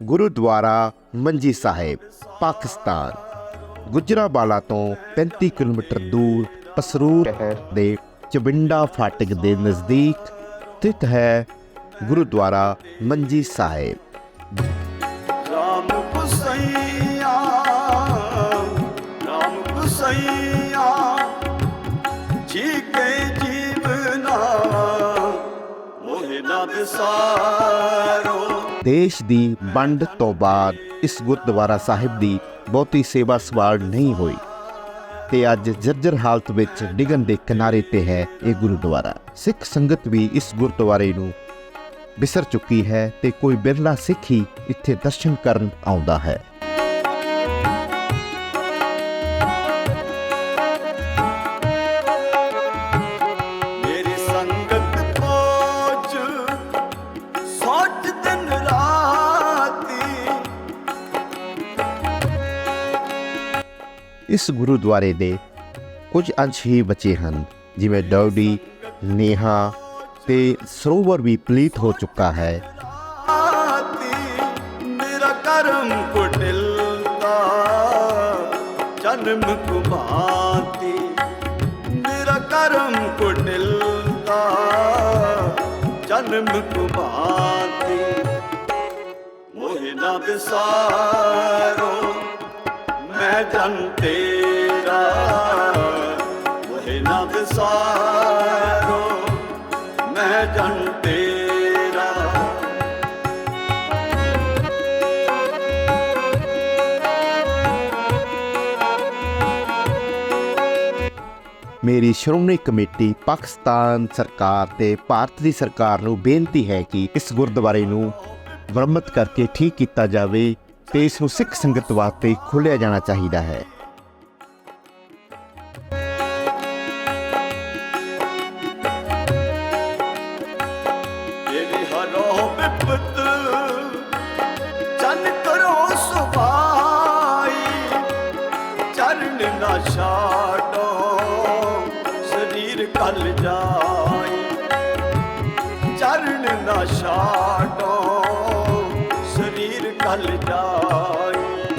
ਗੁਰਦੁਆਰਾ ਮੰਜੀ ਸਾਹਿਬ, ਪਾਕਿਸਤਾਨ। ਗੁਜਰਾਵਾਲਾ ਤੋਂ 35 ਕਿਲੋਮੀਟਰ ਦੂਰ ਪਸਰੂਰ ਦੇ ਚਬਿੰਡਾ ਫਾਟਕ ਦੇ ਨਜ਼ਦੀਕ ਸਥਿਤ ਹੈ ਗੁਰਦੁਆਰਾ ਮੰਜੀ ਸਾਹਿਬ। ਰਾਮ ਕੁਸਈਆ ਰਾਮ ਕੁਸਈਆ ਜੀ ਕੇ ਜੀਵਨਾ ਮੋਹਿ ਨਾ ਵਿਸਾਰੋ। ਦੇਸ਼ ਦੀ ਵੰਡ ਤੋਂ ਬਾਅਦ ਇਸ ਗੁਰਦੁਆਰਾ ਸਾਹਿਬ ਦੀ ਬਹੁਤੀ ਸੇਵਾ ਸੰਭਾਲ ਨਹੀਂ ਹੋਈ ਤੇ ਅੱਜ ਜਰਜਰ ਹਾਲਤ ਵਿੱਚ ਡਿੱਗਣ ਦੇ ਕਿਨਾਰੇ ਤੇ ਹੈ ਇਹ ਗੁਰਦੁਆਰਾ। ਸਿੱਖ ਸੰਗਤ ਵੀ ਇਸ ਗੁਰਦੁਆਰੇ ਨੂੰ ਵਿਸਰ ਚੁੱਕੀ ਹੈ ਤੇ ਕੋਈ ਬਿਰਲਾ ਸਿੱਖ ਹੀ ਇੱਥੇ ਦਰਸ਼ਨ ਕਰਨ ਆਉਂਦਾ ਹੈ। ਇਸ ਗੁਰਦੁਆਰੇ ਦੇ ਕੁਝ ਅੰਸ਼ ਹੀ ਬਚੇ ਹਨ, ਜਿਵੇਂ ਡੌਡੀ ਨੇਹਾ ਤੇ ਸਰੋਵਰ ਵੀ ਪਲੀਤ ਹੋ ਚੁੱਕਾ ਹੈ। ਮੇਰਾ ਕਰਮ ਕੁਟਿਲਤਾ, ਜਨਮ ਕੁਮਾਤੀ। ਮੇਰਾ ਕਰਮ ਕੁਟਿਲਤਾ, ਜਨਮ ਕੁਮਾਤੀ। ਮੋਹਿ ਨਾ ਵਿਸਾਰੋ ਮੈਂ ਜਨ ਤੇਰਾ ਮੋਹਿ ਨਾ ਵਿਸਾਰੋ ਮੈਂ ਜਨ ਤੇਰਾ। ਮੇਰੀ ਸ਼੍ਰੋਮਣੀ ਕਮੇਟੀ ਪਾਕਿਸਤਾਨ ਸਰਕਾਰ ਤੇ ਭਾਰਤ ਦੀ ਸਰਕਾਰ ਨੂੰ ਬੇਨਤੀ ਹੈ ਕਿ ਇਸ ਗੁਰਦੁਆਰੇ ਨੂੰ ਮੁਰੰਮਤ ਕਰਕੇ ਠੀਕ ਕੀਤਾ ਜਾਵੇ। ਤੇ ਇਸ ਨੂੰ ਸਿੱਖ ਸੰਗਤ ਵਾਸਤੇ ਖੋਲ੍ਹਿਆ ਜਾਣਾ ਚਾਹੀਦਾ ਹੈ। ਤੇਰੀ ਹਰੋ ਬਿਪਤ ਚੰਨ ਸਰੀਰ ਕਲ ਜਾਈ। ਚਰਨ ਨਾ ਛਾਡੋ ਕਲ ਜਾਈ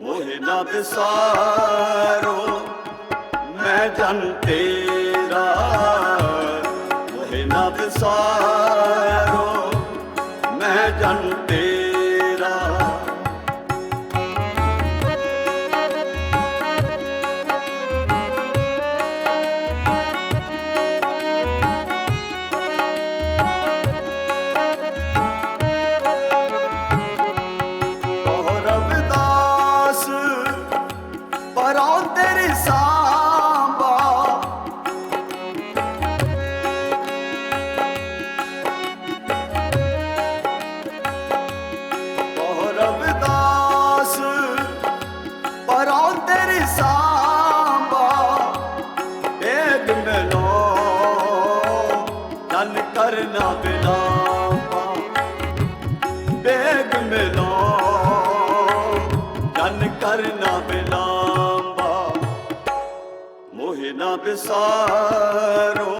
ਮੋਹਿ ਨਾ ਵਿਸਾਰੋ ਮੈਂ ਜਨ ਤੇਰਾ। ਮੋਹਿ ਨਾ ਵਿਸਾਰੋ ਮੈਂ ਜਨ ਤੇਰਾ। ਤੇਰੀ ਸਾਂਬਾ ਓ ਰਵਿਦਾਸ, ਪਰੋਂ ਤੇਰੀ ਸਾਂਬਾ ਏਕ ਮਿਲੋ ਜਨ ਕਰਨਾ ਬਿਲਾਪਾ ਬੇਗ ਮਿਲੋ ਜਨ ਕਰਨਾ ਬਿਲਾਂਬਾ ਮੋਹਿ ਵਿਸਾਰੋ